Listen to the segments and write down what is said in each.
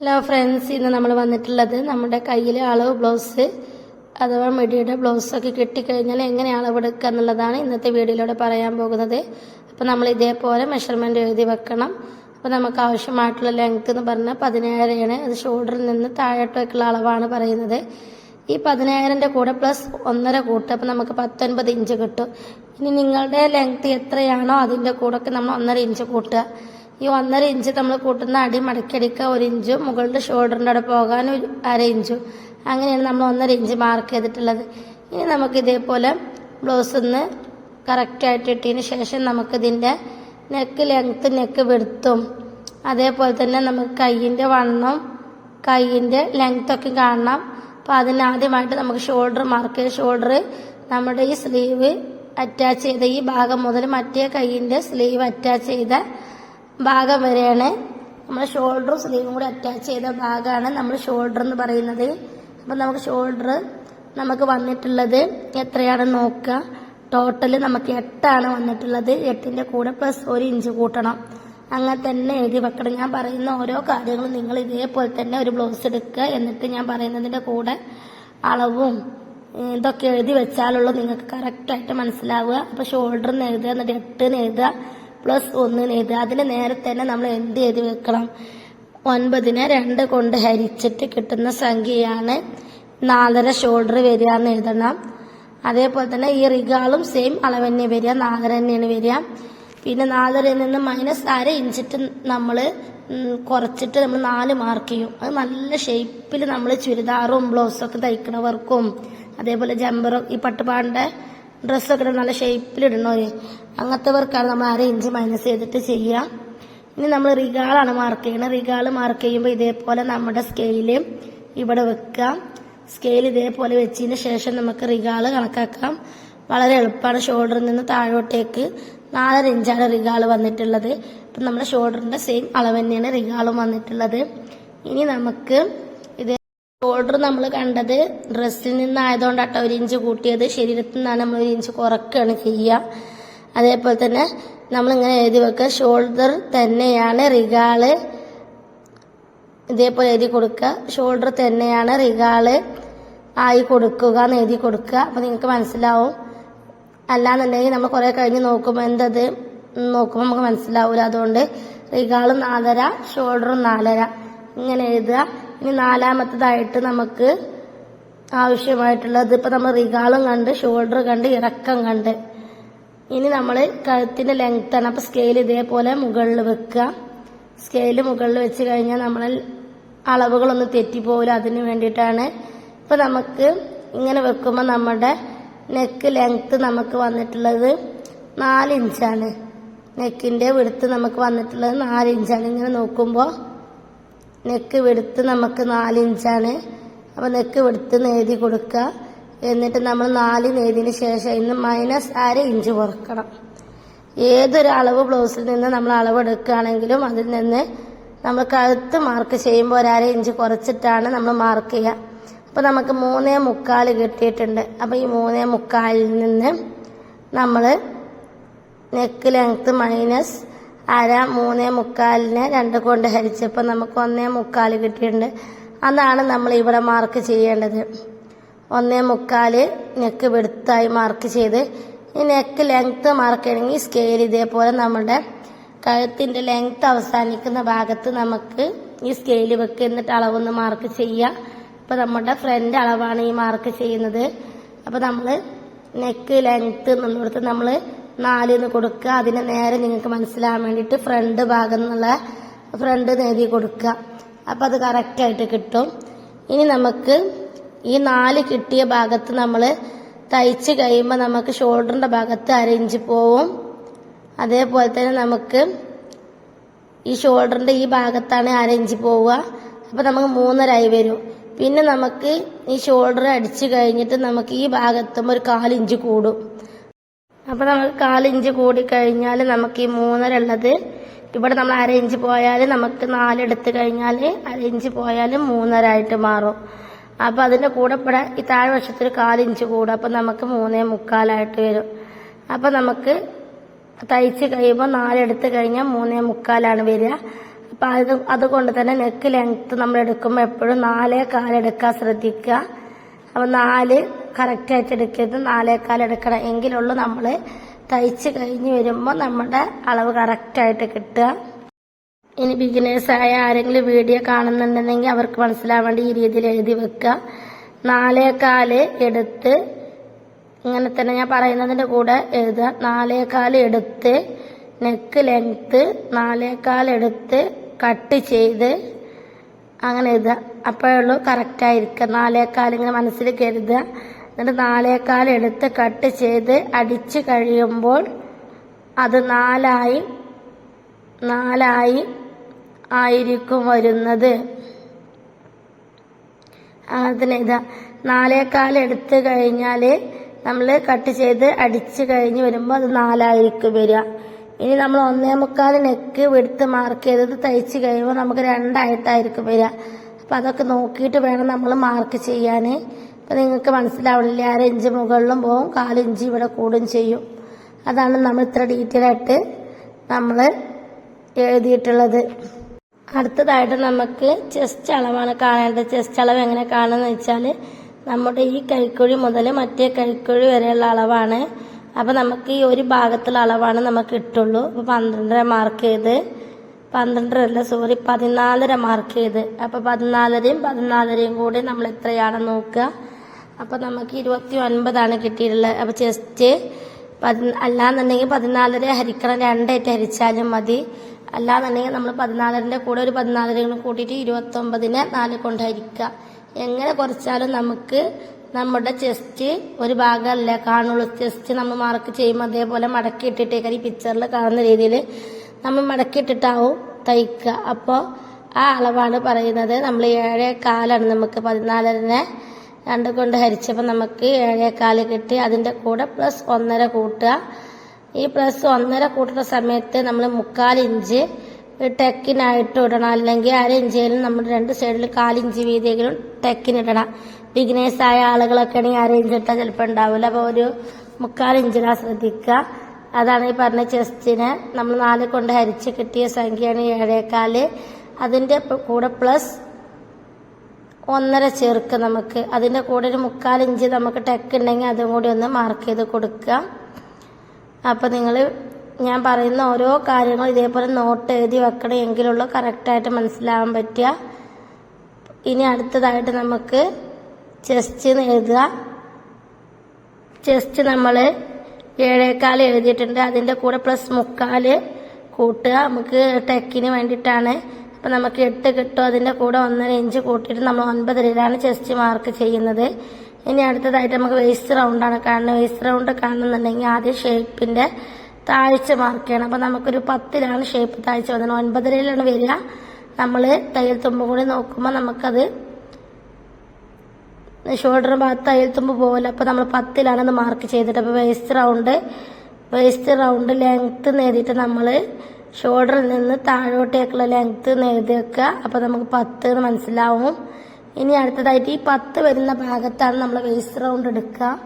Hello friends ഇന്ന് നമ്മൾ വന്നിട്ടുള്ളത് നമ്മുടെ കയ്യിൽ അളവ് ബ്ലൗസ് അഥവാ മിഡിയുടെ ബ്ലൗസൊക്കെ കിട്ടിക്കഴിഞ്ഞാൽ എങ്ങനെ അളവെടുക്കുക എന്നുള്ളതാണ് ഇന്നത്തെ വീഡിയോയിലൂടെ പറയാൻ പോകുന്നത്. അപ്പോൾ നമ്മൾ ഇതേപോലെ മെഷർമെന്റ് എഴുതി വെക്കണം. അപ്പോൾ നമുക്ക് ആവശ്യമായിട്ടുള്ള ലെങ്ത് എന്ന് പറഞ്ഞാൽ പതിനായിരമാണ്. അത് ഷോൾഡറിൽ നിന്ന് താഴോട്ടേക്കുള്ള അളവാണ് പറയുന്നത്. ഈ പതിനായിരന്റെ കൂടെ പ്ലസ് ഒന്നര കൂട്ട് അപ്പോൾ നമുക്ക് പത്തൊൻപത് ഇഞ്ച് കിട്ടും. ഇനി നിങ്ങളുടെ ലെങ്ത് എത്രയാണോ അതിന്റെ കൂടെ ഒക്കെ നമ്മൾ ഒന്നര ഇഞ്ച് കൂട്ടുക. ഈ ഒന്നര ഇഞ്ച് നമ്മൾ കൂട്ടുന്ന അടി മടക്കിയടിക്കുക ഒരു ഇഞ്ച് മുകളിൽ ഷോൾഡറിന്റെ അവിടെ പോകാൻ ഒരു അര ഇഞ്ചും. അങ്ങനെയാണ് നമ്മൾ ഒന്നര ഇഞ്ച് മാർക്ക് ചെയ്തിട്ടുള്ളത്. ഇനി നമുക്ക് ഇതേപോലെ ബ്ലൗസ് ഒന്ന് കറക്റ്റായിട്ട് ഇട്ടതിന് ശേഷം നമുക്കിതിന്റെ നെക്ക് ലെങ്ത്ത് നെക്ക് വെടുത്തും അതേപോലെ തന്നെ നമുക്ക് കയ്യിന്റെ വണ്ണം കയ്യിന്റെ ലെങ്ത്തൊക്കെ കാണണം. അപ്പോൾ അതിനാദ്യമായിട്ട് നമുക്ക് ഷോൾഡർ മാർക്ക് ചെയ്ത് ഷോൾഡർ നമ്മുടെ ഈ സ്ലീവ് അറ്റാച്ച് ചെയ്ത ഈ ഭാഗം മുതൽ മറ്റേ കയ്യിന്റെ സ്ലീവ് അറ്റാച്ച് ചെയ്ത ഭാഗം വരെയാണ്. നമ്മൾ ഷോൾഡറും സ്ലീവും കൂടി അറ്റാച്ച് ചെയ്ത ഭാഗമാണ് നമ്മൾ ഷോൾഡർ എന്ന് പറയുന്നത്. അപ്പം നമുക്ക് ഷോൾഡർ നമുക്ക് വന്നിട്ടുള്ളത് എത്രയാണെന്ന് നോക്കുക. ടോട്ടൽ നമുക്ക് എട്ടാണ് വന്നിട്ടുള്ളത്. എട്ടിന്റെ കൂടെ പ്ലസ് ഒരു ഇഞ്ച് കൂട്ടണം. അങ്ങനെ തന്നെ എഴുതി വെക്കണം. ഞാൻ പറയുന്ന ഓരോ കാര്യങ്ങളും നിങ്ങൾ ഇതേപോലെ തന്നെ ഒരു ബ്ലൗസ് എടുക്കുക. എന്നിട്ട് ഞാൻ പറയുന്നതിന്റെ കൂടെ അളവും ഇതൊക്കെ എഴുതി വെച്ചാലുള്ളൂ നിങ്ങൾക്ക് കറക്റ്റായിട്ട് മനസ്സിലാവുക. അപ്പോൾ ഷോൾഡറിന് എഴുതുക എന്നിട്ട് എട്ടിന് എഴുതുക. പ്ലസ് ഒന്നിന് എഴുതുക അതിന് നേരെ തന്നെ നമ്മൾ എന്ത് ചെയ്ത് വെക്കണം? ഒൻപതിനെ രണ്ട് കൊണ്ട് ഹരിച്ചിട്ട് കിട്ടുന്ന സംഖ്യയാണ് നാലര ഷോൾഡർ വരിക എന്ന് എഴുതണം. അതേപോലെ തന്നെ ഈ റിഗാളും സെയിം അളവ് തന്നെ വരിക. നാലര തന്നെയാണ് വരിക. പിന്നെ നാലരയിൽ നിന്ന് മൈനസ് അര ഇഞ്ചിട്ട് നമ്മൾ കുറച്ചിട്ട് നമ്മൾ നാല് മാർക്ക് ചെയ്യും. അത് നല്ല ഷേപ്പിൽ നമ്മൾ ചുരിദാറും ബ്ലൗസൊക്കെ തയ്ക്കണവർക്കും. അതേപോലെ ജമ്പറും ഈ പട്ടുപാടിന്റെ ഡ്രസ്സൊക്കെ ഇടണം നല്ല ഷേപ്പിൽ ഇടണോര് അങ്ങനത്തെവർക്കാണ് നമ്മൾ അര ഇഞ്ച് മൈനസ് ചെയ്തിട്ട് ചെയ്യുക ഇനി നമ്മൾ റിഗാളാണ് മാർക്ക് ചെയ്യണത് റിഗാൾ മാർക്ക് ചെയ്യുമ്പോൾ ഇതേപോലെ നമ്മുടെ സ്കെയിൽ ഇവിടെ വെക്കാം. സ്കെയിൽ ഇതേപോലെ വെച്ചതിന് ശേഷം നമുക്ക് റിഗാൾ കണക്കാക്കാം. വളരെ എളുപ്പമാണ് ഷോൾഡറിൽ നിന്ന് താഴോട്ടേക്ക് നാലര ഇഞ്ചാണ് റിഗാൾ വന്നിട്ടുള്ളത്. അപ്പം നമ്മുടെ ഷോൾഡറിന്റെ സെയിം അളവ് തന്നെയാണ് റിഗാളും വന്നിട്ടുള്ളത്. ഇനി നമുക്ക് ഷോൾഡർ നമ്മൾ കണ്ടത് ഡ്രസ്സിൽ നിന്നായതുകൊണ്ട് അട്ട ഒരു ഇഞ്ച് കൂട്ടിയത്. ശരീരത്തിൽ നിന്നാണ് നമ്മൾ ഒരു ഇഞ്ച് കുറക്കുകയാണ് ചെയ്യുക അതേപോലെ തന്നെ നമ്മളിങ്ങനെ എഴുതി വെക്കുക. ഷോൾഡർ തന്നെയാണ് റിഗാൾ ഇതേപോലെ എഴുതി കൊടുക്കുക. ഷോൾഡർ തന്നെയാണ് റിഗാൾ ആയി കൊടുക്കുക എന്ന് എഴുതി കൊടുക്കുക. അപ്പോൾ നിങ്ങൾക്ക് മനസ്സിലാവും. അല്ലാന്നുണ്ടെങ്കിൽ നമ്മൾ കുറേ കഴിഞ്ഞ് നോക്കുമ്പോൾ എന്തത്? നോക്കുമ്പോൾ നമുക്ക് മനസ്സിലാവില്ല അതുകൊണ്ട് റിഗാളും നാലര ഷോൾഡറും നാലര. ഇങ്ങനെ എഴുതുക. ഇനി നാലാമത്തതായിട്ട് നമുക്ക് ആവശ്യമായിട്ടുള്ളത് ഇപ്പം നമ്മൾ റിഗാളും കണ്ട് ഷോൾഡർ കണ്ട് ഇറക്കം കണ്ട്. ഇനി നമ്മൾ കഴുത്തിന്റെ ലെങ്ത്താണ് അപ്പോൾ സ്കെയിൽ ഇതേപോലെ മുകളിൽ വെക്കുക. സ്കെയിൽ മുകളിൽ വെച്ച് കഴിഞ്ഞാൽ നമ്മൾ അളവുകളൊന്നും തെറ്റിപ്പോവില്ല അതിന് വേണ്ടിയിട്ടാണ് ഇപ്പം നമുക്ക് ഇങ്ങനെ വെക്കുമ്പോൾ നമ്മുടെ നെക്ക് ലെങ്ത്ത് നമുക്ക് വന്നിട്ടുള്ളത് നാലിഞ്ചാണ് നെക്കിന്റെ വെടുത്ത് നമുക്ക് വന്നിട്ടുള്ളത് നാലിഞ്ചാണ് ഇങ്ങനെ നോക്കുമ്പോൾ നെക്ക് വെടുത്ത് നമുക്ക് നാലിഞ്ചാണ്. അപ്പോൾ നെക്ക് വെടുത്ത് നേതി കൊടുക്കുക എന്നിട്ട് നമ്മൾ നാല് നേതിന് ശേഷം ഇന്ന് മൈനസ് അര ഇഞ്ച് കുറക്കണം. ഏതൊരു അളവ് ബ്ലൗസിൽ നിന്ന് നമ്മൾ അളവ് എടുക്കുകയാണെങ്കിലും അതിൽ നിന്ന് നമ്മൾ കഴുത്ത് മാർക്ക് ചെയ്യുമ്പോൾ ഒരു അര ഇഞ്ച് കുറച്ചിട്ടാണ് നമ്മൾ മാർക്ക് ചെയ്യുക. അപ്പോൾ നമുക്ക് മൂന്നേ മുക്കാൽ കിട്ടിയിട്ടുണ്ട്. അപ്പോൾ ഈ മൂന്നേ മുക്കാലിൽ നിന്ന് നമ്മൾ നെക്ക് ലെങ്ത്ത് മൈനസ് അര മൂന്നേ മുക്കാലിനെ രണ്ട് കൊണ്ട് ഹരിച്ചപ്പോൾ നമുക്ക് ഒന്നേ മുക്കാൽ കിട്ടിയിട്ടുണ്ട്. അതാണ് നമ്മൾ ഇവിടെ മാർക്ക് ചെയ്യേണ്ടത്. ഒന്നേ മുക്കാൽ നെക്ക് വെടുത്തായി മാർക്ക് ചെയ്ത് ഈ നെക്ക് ലെങ്ത്ത് മാർക്ക് ചെയ്യണമെങ്കിൽ സ്കെയിൽ ഇതേപോലെ നമ്മുടെ കഴുത്തിന്റെ ലെങ്ത്ത് അവസാനിക്കുന്ന ഭാഗത്ത് നമുക്ക് ഈ സ്കെയിൽ വെക്കുക എന്നിട്ട് അളവൊന്ന് മാർക്ക് ചെയ്യുക അപ്പോൾ നമ്മുടെ ഫ്രണ്ട് അളവാണ് ഈ മാർക്ക് ചെയ്യുന്നത്. അപ്പോൾ നമ്മൾ നെക്ക് ലെങ്ത്ത് എന്നുള്ളിടത്ത് നമ്മൾ നാലിന്ന് കൊടുക്കുക. അതിന് നേരെ നിങ്ങൾക്ക് മനസ്സിലാകാൻ വേണ്ടിയിട്ട് ഫ്രണ്ട് ഭാഗം എന്നുള്ള ഫ്രണ്ട് നേതി കൊടുക്കുക. അപ്പം അത് കറക്റ്റായിട്ട് കിട്ടും. ഇനി നമുക്ക് ഈ നാല് കിട്ടിയ ഭാഗത്ത് നമ്മൾ തയ്ച്ച് കഴിയുമ്പോൾ നമുക്ക് ഷോൾഡറിന്റെ ഭാഗത്ത് അരയിഞ്ച് പോവും. അതേപോലെ തന്നെ നമുക്ക് ഈ ഷോൾഡറിന്റെ ഈ ഭാഗത്താണ് അരയിഞ്ച് പോവുക. അപ്പോൾ നമുക്ക് മൂന്നരായി വരും. പിന്നെ നമുക്ക് ഈ ഷോൾഡർ അടിച്ചു കഴിഞ്ഞിട്ട് നമുക്ക് ഈ ഭാഗത്തും ഒരു കാലിഞ്ച് കൂടും. അപ്പോൾ നമുക്ക് കാലിഞ്ച് കൂടി കഴിഞ്ഞാൽ നമുക്ക് ഈ മൂന്നര ഉള്ളത് ഇവിടെ നമ്മൾ അര ഇഞ്ച് പോയാൽ നമുക്ക് നാലെടുത്ത് കഴിഞ്ഞാൽ അര ഇഞ്ച് പോയാൽ മൂന്നര ആയിട്ട് മാറും. അപ്പോൾ അതിന്റെ കൂടെ ഇവിടെ ഈ താഴെ വശത്തൊരു കാലിഞ്ച് കൂടും. അപ്പോൾ നമുക്ക് മൂന്നേ മുക്കാലായിട്ട് വരും. അപ്പോൾ നമുക്ക് തയ്ച്ച് കഴിയുമ്പോൾ നാലെടുത്ത് കഴിഞ്ഞാൽ മൂന്നേ മുക്കാലാണ് വരിക. അപ്പൊ അത് അതുകൊണ്ട് തന്നെ നെക്ക് ലെങ്ത്ത് നമ്മൾ എടുക്കുമ്പോൾ എപ്പോഴും നാലേ കാലെടുക്കാൻ ശ്രദ്ധിക്കുക. അപ്പോൾ നാല് കറക്റ്റായിട്ട് എടുക്കരുത്. നാലേക്കാൽ എടുക്കണം. എങ്കിലുള്ളൂ നമ്മൾ തയ്ച്ച് കഴിഞ്ഞ് വരുമ്പോൾ നമ്മുടെ അളവ് കറക്റ്റായിട്ട് കിട്ടുക. ഇനി ബിഗിനേഴ്സായ ആരെങ്കിലും വീഡിയോ കാണുന്നുണ്ടെന്നെങ്കിൽ അവർക്ക് മനസ്സിലാവാൻ വേണ്ടി ഈ രീതിയിൽ എഴുതി വെക്കുക. നാലേകാൽ എടുത്ത് ഇങ്ങനെ തന്നെ ഞാൻ പറയുന്നതിന്റെ കൂടെ എഴുതുക. നാലേകാൽ എടുത്ത് നെക്ക് ലെങ്ത്ത് നാലേക്കാൽ എടുത്ത് കട്ട് ചെയ്ത് അങ്ങനെ എഴുതുക. അപ്പോഴുള്ളൂ കറക്റ്റായിരിക്കുക. നാലേകാൽ ഇങ്ങനെ മനസ്സിൽ കരുതുക. എന്നിട്ട് നാലേക്കാൽ എടുത്ത് കട്ട് ചെയ്ത് അടിച്ച് കഴിയുമ്പോൾ അത് നാലായി നാലായി ആയിരിക്കും വരുന്നത്. അങ്ങനെ ഇതാ നാലേക്കാൽ എടുത്ത് കഴിഞ്ഞാൽ നമ്മൾ കട്ട് ചെയ്ത് അടിച്ച് കഴിഞ്ഞ് വരുമ്പോൾ അത് നാലായിരിക്കും വരിക. ഇനി നമ്മൾ ഒന്നേ മുക്കാൽ നെക്ക് വെടുത്ത് മാർക്ക് ചെയ്തത് തയ്ച്ച് കഴിയുമ്പോൾ നമുക്ക് രണ്ടായിട്ടായിരിക്കും വരിക. അപ്പം അതൊക്കെ നോക്കിയിട്ട് വേണം നമ്മൾ മാർക്ക് ചെയ്യാൻ. അപ്പം നിങ്ങൾക്ക് മനസ്സിലാവില്ല അരഞ്ച് മുകളിലും പോവും കാലിഞ്ച് ഇവിടെ കൂടും ചെയ്യും. അതാണ് നമ്മൾ ഇത്ര ഡീറ്റെയിൽ ആയിട്ട് നമ്മൾ എഴുതിയിട്ടുള്ളത്. അടുത്തതായിട്ട് നമുക്ക് ചെസ്റ്റ് അളവാണ് കാണേണ്ടത്. ചെസ്റ്റ് അളവ് എങ്ങനെ കാണുന്നത് വെച്ചാൽ നമ്മുടെ ഈ കൈക്കുഴി മുതൽ മറ്റേ കൈക്കുഴി വരെയുള്ള അളവാണ്. അപ്പോൾ നമുക്ക് ഈ ഒരു ഭാഗത്തുള്ള അളവാണ് നമുക്ക് കിട്ടുള്ളൂ. അപ്പോൾ പന്ത്രണ്ടര മാർക്ക് ചെയ്ത് പന്ത്രണ്ടര അല്ല സോറി പതിനാലര മാർക്ക് ചെയ്ത്. അപ്പോൾ പതിനാലരയും പതിനാലരയും കൂടി നമ്മൾ എത്രയാണെന്ന് നോക്കുക. അപ്പോൾ നമുക്ക് ഇരുപത്തി ഒൻപതാണ് കിട്ടിയിട്ടുള്ളത്. അപ്പോൾ ചെസ്റ്റ് പതി അല്ലാന്നുണ്ടെങ്കിൽ പതിനാലര ഹരിക്കണം രണ്ടായിട്ട് ഹരിച്ചാലും മതി. അല്ലാന്നുണ്ടെങ്കിൽ നമ്മൾ പതിനാലരന്റെ കൂടെ ഒരു പതിനാലരയും കൂടി കൂട്ടിയിട്ട് ഇരുപത്തൊമ്പതിനെ നാല് കൊണ്ട് ഹരിക്കുക എങ്ങനെ കുറച്ചാലും നമുക്ക് നമ്മുടെ ചെസ്റ്റ് ഒരു ഭാഗമല്ല കാണുള്ളൂ. ചെസ്റ്റ് നമ്മൾ മാർക്ക് ചെയ്യുമ്പോൾ അതേപോലെ മടക്കി ഇട്ടിട്ടേക്കാൾ ഈ പിക്ചറിൽ കാണുന്ന രീതിയിൽ നമ്മൾ മടക്കി ഇട്ടിട്ടാവും തയ്ക്കുക അപ്പോൾ ആ അളവാണ് പറയുന്നത്. നമ്മൾ ഏഴേ കാലാണ് നമുക്ക് പതിനാലരനെ രണ്ട് കൊണ്ട് ഹരിച്ചപ്പോൾ നമുക്ക് ഏഴേ കാൽ കിട്ടി. അതിന്റെ കൂടെ പ്ലസ് ഒന്നര കൂട്ടുക. ഈ പ്ലസ് ഒന്നര കൂട്ടുന്ന സമയത്ത് നമ്മൾ മുക്കാൽ ഇഞ്ച് ടെക്കിനായിട്ട് ഇടണം. അല്ലെങ്കിൽ അര ഇഞ്ചിലും നമ്മൾ രണ്ട് സൈഡിൽ കാലിഞ്ച് വീതിയെങ്കിലും ടെക്കിനിടണം ബിഗിനേഴ്സ് ആയ ആളുകളൊക്കെ ആണെങ്കിൽ അര ഇഞ്ച് ഇട്ടാൽ ചിലപ്പോൾ ഉണ്ടാവില്ല. അപ്പോൾ ഒരു മുക്കാൽ ഇഞ്ചിനാ ശ്രദ്ധിക്കുക. അതാണ് ഈ പറഞ്ഞ ചെസ്റ്റിന് നമ്മൾ നാല് കൊണ്ട് ഹരിച്ച് കിട്ടിയ സംഖ്യയാണ് ഏഴേക്കാൽ അതിന്റെ കൂടെ പ്ലസ് ഒന്നര ചെറുക്ക് നമുക്ക്. അതിന്റെ കൂടെ ഒരു മുക്കാൽ ഇഞ്ച് നമുക്ക് ടെക്ക് ഉണ്ടെങ്കിൽ അതും കൂടി ഒന്ന് മാർക്ക് ചെയ്ത് കൊടുക്കുക. അപ്പോൾ നിങ്ങൾ ഞാൻ പറയുന്ന ഓരോ കാര്യങ്ങളും ഇതേപോലെ നോട്ട് എഴുതി വെക്കണം എങ്കിലുള്ള കറക്റ്റായിട്ട് മനസ്സിലാവാൻ പറ്റുക. ഇനി അടുത്തതായിട്ട് നമുക്ക് ചെസ്റ്റ് എഴുതുക. ചെസ്റ്റ് നമ്മൾ ഏഴേക്കാൽ എഴുതിയിട്ടുണ്ട്. അതിന്റെ കൂടെ പ്ലസ് മുക്കാൽ കൂട്ടുക. നമുക്ക് ടെക്കിന് വേണ്ടിയിട്ടാണ് അപ്പം നമുക്ക് എട്ട് കിട്ടും. അതിന്റെ കൂടെ ഒന്നര ഇഞ്ച് കൂട്ടിയിട്ട് നമ്മൾ ഒൻപതരയിലാണ് ചെസ്റ്റ് മാർക്ക് ചെയ്യുന്നത്. ഇനി അടുത്തതായിട്ട് നമുക്ക് വേസ്റ്റ് റൗണ്ടാണ് കാണുന്നത്. വേസ്റ്റ് റൗണ്ട് കാണുന്നുണ്ടെങ്കിൽ ആദ്യം ഷേപ്പിന്റെ താഴ്ച മാർക്ക് ചെയ്യണം. അപ്പം നമുക്കൊരു പത്തിലാണ് ഷേപ്പ് താഴ്ച വന്നത്. ഒൻപതരയിലാണ് വരിക. നമ്മൾ തയ്യൽ തുമ്പ് കൂടി നോക്കുമ്പോൾ നമുക്കത് ഷോൾഡർ ഭാഗത്ത് തയ്യൽ തുമ്പ് പോകില്ല അപ്പോൾ നമ്മൾ പത്തിലാണെന്ന് മാർക്ക് ചെയ്തിട്ട്. അപ്പോൾ waist round waist round length നേടിയിട്ട് നമ്മൾ ഷോൾഡറിൽ നിന്ന് താഴോട്ടേക്കുള്ള ലെങ്ത്ത് എഴുതി വെക്കുക. അപ്പോൾ നമുക്ക് പത്ത് എന്ന് മനസ്സിലാവും. ഇനി അടുത്തതായിട്ട് ഈ പത്ത് വരുന്ന ഭാഗത്താണ് നമ്മൾ വേസ്റ്റ് റൗണ്ട് എടുക്കുക.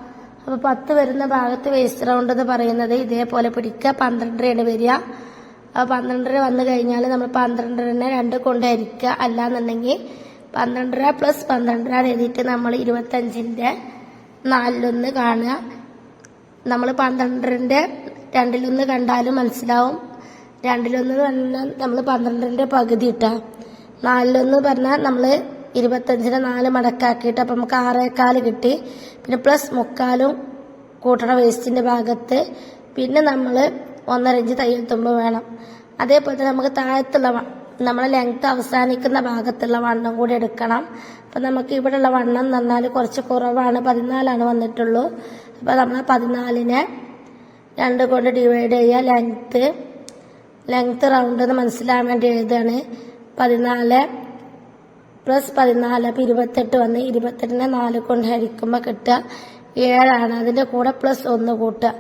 അപ്പോൾ പത്ത് വരുന്ന ഭാഗത്ത് വേസ്റ്റ് റൗണ്ട് എന്ന് പറയുന്നത് ഇതേപോലെ പിടിക്കുക. പന്ത്രണ്ടരയാണ് വരിക. അപ്പോൾ പന്ത്രണ്ടര വന്നു കഴിഞ്ഞാൽ നമ്മൾ പന്ത്രണ്ടരനെ രണ്ട് കൊണ്ട് ഹരിക്കുക. അല്ലാന്നുണ്ടെങ്കിൽ പന്ത്രണ്ടര പ്ലസ് പന്ത്രണ്ടര എഴുതിയിട്ട് നമ്മൾ ഇരുപത്തഞ്ചിന്റെ നാലിലൊന്ന് കാണുക. നമ്മൾ പന്ത്രണ്ടരന്റെ രണ്ടിലൊന്ന് കണ്ടാലും മനസ്സിലാവും. രണ്ടിലൊന്ന് പറഞ്ഞാൽ നമ്മൾ പന്ത്രണ്ടിന്റെ പകുതി ഇട്ടാ. നാലിലൊന്ന് പറഞ്ഞാൽ നമ്മൾ ഇരുപത്തഞ്ചിന് നാല് മടക്കാക്കിയിട്ട് അപ്പം നമുക്ക് ആറേക്കാൽ കിട്ടി. പിന്നെ പ്ലസ് മുക്കാലും കൂട്ടണ വേസ്റ്റിന്റെ ഭാഗത്ത് പിന്നെ നമ്മൾ ഒന്നര ഇഞ്ച് തയ്യൽ തുമ്പ് വേണം. അതേപോലെ തന്നെ നമുക്ക് താഴത്തുള്ള നമ്മളെ ലെങ്ത് അവസാനിക്കുന്ന ഭാഗത്തുള്ള വണ്ണം കൂടി എടുക്കണം. അപ്പം നമുക്ക് ഇവിടെയുള്ള വണ്ണം പറഞ്ഞാൽ കുറച്ച് കുറവാണ്. പതിനാലാണ് വന്നിട്ടുള്ളൂ. അപ്പോൾ നമ്മൾ പതിനാലിനെ രണ്ട് കൊണ്ട് ഡിവൈഡ് ചെയ്യുക ലെങ്ത്ത് ലെങ്ത്ത് റൗണ്ട് എന്ന് മനസ്സിലാൻ വേണ്ടി എഴുതുകയാണ് പതിനാല് പ്ലസ് പതിനാല് അപ്പോൾ ഇരുപത്തെട്ട് വന്ന് ഇരുപത്തെട്ടിനെ നാല് കൊണ്ട് ഹരിക്കുമ്പോൾ കിട്ടുക. ഏഴാണ്. അതിന്റെ കൂടെ പ്ലസ് ഒന്ന് കൂട്ടുക.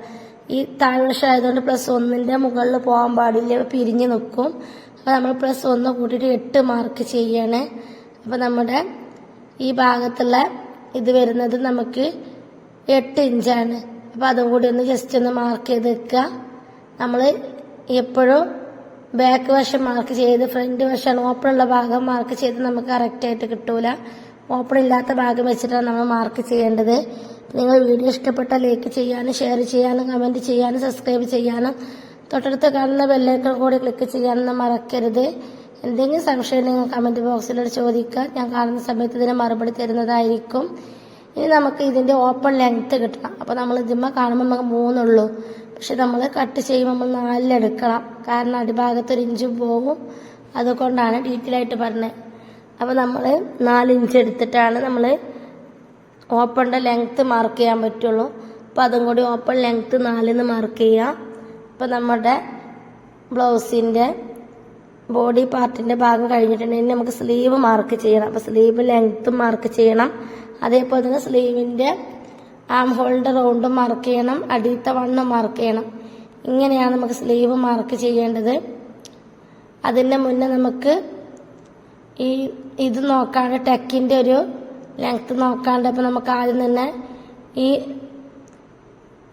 ഈ താഴ്വശം ആയതുകൊണ്ട് പ്ലസ് ഒന്നിന്റെ മുകളിൽ പോകാൻ പാടില്ല. പിരിഞ്ഞ് നിൽക്കും. അപ്പോൾ നമ്മൾ പ്ലസ് ഒന്ന് കൂട്ടിയിട്ട് എട്ട് മാർക്ക് ചെയ്യാണ്. അപ്പോൾ നമ്മുടെ ഈ ഭാഗത്തുള്ള ഇത് വരുന്നത് നമുക്ക് എട്ട് ഇഞ്ചാണ് അപ്പോൾ അതും കൂടി ഒന്ന് ജസ്റ്റ് ഒന്ന് മാർക്ക് ചെയ്ത് വെക്കുക. നമ്മൾ എപ്പോഴും ബാക്ക് വശം മാർക്ക് ചെയ്ത് ഫ്രണ്ട് വശമാണ് ഉള്ള ഭാഗം മാർക്ക് ചെയ്ത് നമുക്ക് കറക്റ്റായിട്ട് കിട്ടൂല. ഓപ്പൺ ഇല്ലാത്ത ഭാഗം വെച്ചിട്ടാണ് നമ്മൾ മാർക്ക് ചെയ്യേണ്ടത്. നിങ്ങൾ വീഡിയോ ഇഷ്ടപ്പെട്ട ലൈക്ക് ചെയ്യാനും ഷെയർ ചെയ്യാനും കമന്റ് ചെയ്യാനും സബ്സ്ക്രൈബ് ചെയ്യാനും തൊട്ടടുത്ത് കാണുന്ന ബെല്ലൈക്കൺ കൂടി ക്ലിക്ക് ചെയ്യാനൊന്നും മറക്കരുത്. എന്തെങ്കിലും സംശയം നിങ്ങൾ കമന്റ് ബോക്സിലൂടെ ചോദിക്കുക. ഞാൻ കാണുന്ന സമയത്ത് ഇതിന് മറുപടി തരുന്നതായിരിക്കും. ഇനി നമുക്ക് ഇതിന്റെ ഓപ്പൺ ലെങ്ത്ത് കിട്ടണം. അപ്പോൾ നമ്മൾ ഇതിമ്മ കാണുമ്പോൾ നമുക്ക് മൂന്നുള്ളൂ. പക്ഷെ നമ്മൾ കട്ട് ചെയ്യുമ്പോൾ നമ്മൾ നാലിലെടുക്കണം. കാരണം അടിഭാഗത്ത് ഒരു ഇഞ്ച് പോകും. അതുകൊണ്ടാണ് ഡീറ്റെയിൽ ആയിട്ട് പറഞ്ഞത്. അപ്പോൾ നമ്മൾ നാല് ഇഞ്ച് എടുത്തിട്ടാണ് നമ്മൾ ഓപ്പണിന്റെ ലെങ്ത്ത് മാർക്ക് ചെയ്യാൻ പറ്റുള്ളൂ. അപ്പോൾ അതും കൂടി ഓപ്പൺ ലെങ്ത്ത് നാലിന്ന് മാർക്ക് ചെയ്യാം. അപ്പോൾ നമ്മുടെ ബ്ലൗസിന്റെ ബോഡി പാർട്ടിന്റെ ഭാഗം കഴിഞ്ഞിട്ടുണ്ടെങ്കിൽ നമുക്ക് സ്ലീവ് മാർക്ക് ചെയ്യണം. അപ്പോൾ സ്ലീവ് ലെങ്ത്തും മാർക്ക് ചെയ്യണം. അതേപോലെ തന്നെ സ്ലീവിന്റെ ആം ഹോളിന്റെ റൗണ്ട് മാർക്ക് ചെയ്യണം അടിയത്തെ വണ്ണം മാർക്ക് ചെയ്യണം. ഇങ്ങനെയാണ് നമുക്ക് സ്ലീവ് മാർക്ക് ചെയ്യേണ്ടത്. അതിന്റെ മുന്നേ നമുക്ക് ഈ ഇത് നോക്കാണ്ട് ടെക്കിന്റെ ഒരു ലെങ്ത്ത് നോക്കാണ്ട് അപ്പോൾ നമുക്ക് ആദ്യം തന്നെ ഈ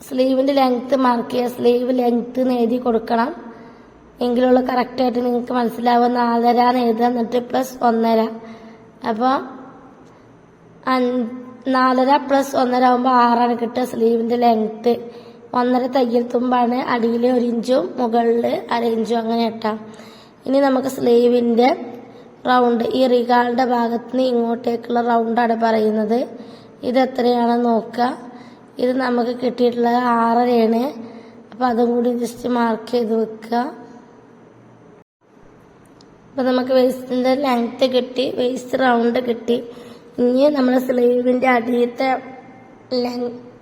സ്ലീവിന്റെ ലെങ്ത്ത് മാർക്ക് ചെയ്യുക സ്ലീവ് ലെങ്ത്ത് എഴുതി കൊടുക്കണം. എങ്കിലുള്ള കറക്റ്റായിട്ട് നിങ്ങൾക്ക് മനസ്സിലാവുന്ന നാലര എന്ന് എന്നിട്ട് പ്ലസ് ഒന്നര. അപ്പോൾ നാലര പ്ലസ് ഒന്നര ആകുമ്പോൾ ആറാണ് കിട്ടുക. സ്ലീവിന്റെ ലെങ്ത്ത് ഒന്നര തയ്യൽ തുമ്പാണ്. അടിയിൽ ഒരു ഇഞ്ചും മുകളിൽ അര ഇഞ്ചും അങ്ങനെ ഇട്ടാം. ഇനി നമുക്ക് സ്ലീവിന്റെ റൗണ്ട് ഈ റിഗാളുടെ ഭാഗത്ത് നിന്ന് ഇങ്ങോട്ടേക്കുള്ള റൗണ്ടാണ് പറയുന്നത്. ഇത് എത്രയാണെന്ന് നോക്കുക. ഇത് നമുക്ക് കിട്ടിയിട്ടുള്ളത് ആറരയാണ്. അപ്പോൾ അതും കൂടി ജസ്റ്റ് മാർക്ക് ചെയ്ത് വെക്കുക. അപ്പോൾ നമുക്ക് വേസ്റ്റിന്റെ ലെങ്ത്ത് കിട്ടി. വേസ്റ്റ് റൗണ്ട് കിട്ടി. ഇനി നമ്മൾ സ്ലീവിന്റെ അടിയത്തെ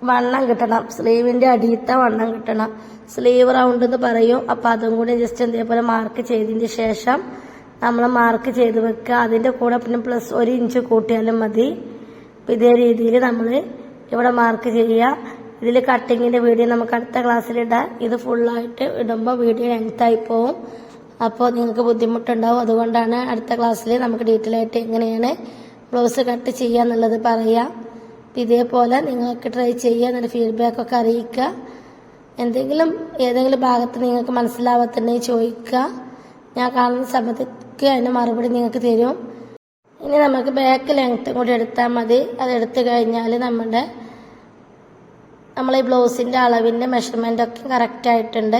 വണ്ണം കിട്ടണം. സ്ലീവിന്റെ അടിയത്തെ വണ്ണം കിട്ടണം. സ്ലീവ് റൗണ്ട് എന്ന് പറയും. അപ്പോൾ അതും കൂടി ജസ്റ്റ് ഇതേപോലെ മാർക്ക് ചെയ്തതിന് ശേഷം നമ്മൾ മാർക്ക് ചെയ്ത് വെക്കുക. അതിന്റെ കൂടെ പിന്നെ പ്ലസ് ഒരു ഇഞ്ച് കൂട്ടിയാലും മതി. ഇതേ രീതിയിൽ നമ്മൾ ഇവിടെ മാർക്ക് ചെയ്യുക. ഇതിൽ കട്ടിങ്ങിന്റെ വീഡിയോ നമുക്ക് അടുത്ത ക്ലാസ്സിലിടാം ഇത് ഫുള്ളായിട്ട് ഇടുമ്പോൾ വീഡിയോ ലെങ്ത്തായി പോവും. അപ്പോൾ നിങ്ങൾക്ക് ബുദ്ധിമുട്ടുണ്ടാവും. അതുകൊണ്ടാണ് അടുത്ത ക്ലാസ്സിൽ നമുക്ക് ഡീറ്റെയിൽ ആയിട്ട് എങ്ങനെയാണ് ബ്ലൗസ് കട്ട് ചെയ്യുക എന്നുള്ളത് പറയാം ഇതേപോലെ നിങ്ങൾക്ക് ട്രൈ ചെയ്യുക ഫീഡ്ബാക്ക് ഒക്കെ അറിയിക്കുക. എന്തെങ്കിലും ഏതെങ്കിലും ഭാഗത്ത് നിങ്ങൾക്ക് മനസ്സിലാവാത്തുണ്ടെങ്കിൽ ചോദിക്കുക. ഞാൻ കാണുന്ന സമയത്തേക്ക് അതിന് മറുപടി നിങ്ങൾക്ക് തരും. ഇനി നമുക്ക് ബാക്ക് ലെങ്ത്തും കൂടി എടുത്താൽ മതി. അത് എടുത്തു കഴിഞ്ഞാൽ നമ്മുടെ നമ്മൾ ഈ ബ്ലൗസിന്റെ അളവിന്റെ മെഷർമെന്റ് ഒക്കെ കറക്റ്റ് ആയിട്ടുണ്ട്.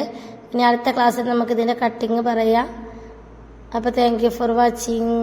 ഇനി അടുത്ത ക്ലാസ്സിൽ നമുക്ക് ഇതിന്റെ കട്ടിങ് പറയാം. അപ്പോൾ താങ്ക് യു ഫോർ വാച്ചിങ്